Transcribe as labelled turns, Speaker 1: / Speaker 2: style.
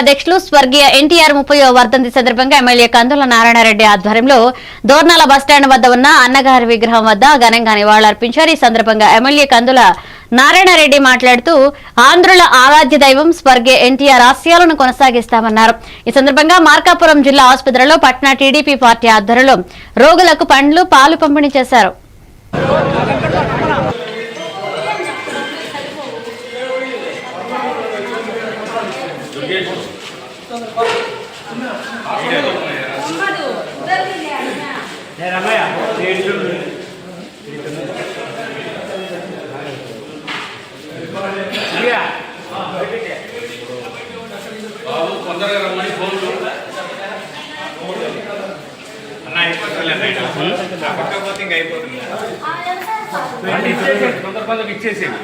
Speaker 1: అధ్యక్షులు స్వర్గీయ ఎన్టీఆర్ ముప్పై వర్ధంతి సందర్భంగా ఎమ్మెల్యే కందుల నారాయణరెడ్డి ఆధ్వర్యంలో దోర్నాల బస్టాండ్ వద్ద ఉన్న అన్నగారి విగ్రహం వద్ద ఘనంగా నివాళులర్పించారు. ఈ సందర్భంగా ఎమ్మెల్యే కందుల నారాయణరెడ్డి మాట్లాడుతూ ఆంధ్రుల ఆరాధ్య దైవం స్వర్గీయ ఎన్టీఆర్ ఆశయాలను కొనసాగిస్తామన్నారు. ఈ సందర్భంగా మార్కాపురం జిల్లా ఆసుపత్రిలో పట్నా టీడీపీ పార్టీ ఆధ్వర్యంలో రోగులకు పండ్లు పాలు పంపిణీ చేశారు.
Speaker 2: బాబు తొందరగా రమ్మని ఫోన్లు అన్న అయిపోతుంది అన్న అయిపోతుంది. అంటే ఇచ్చేసేయండి,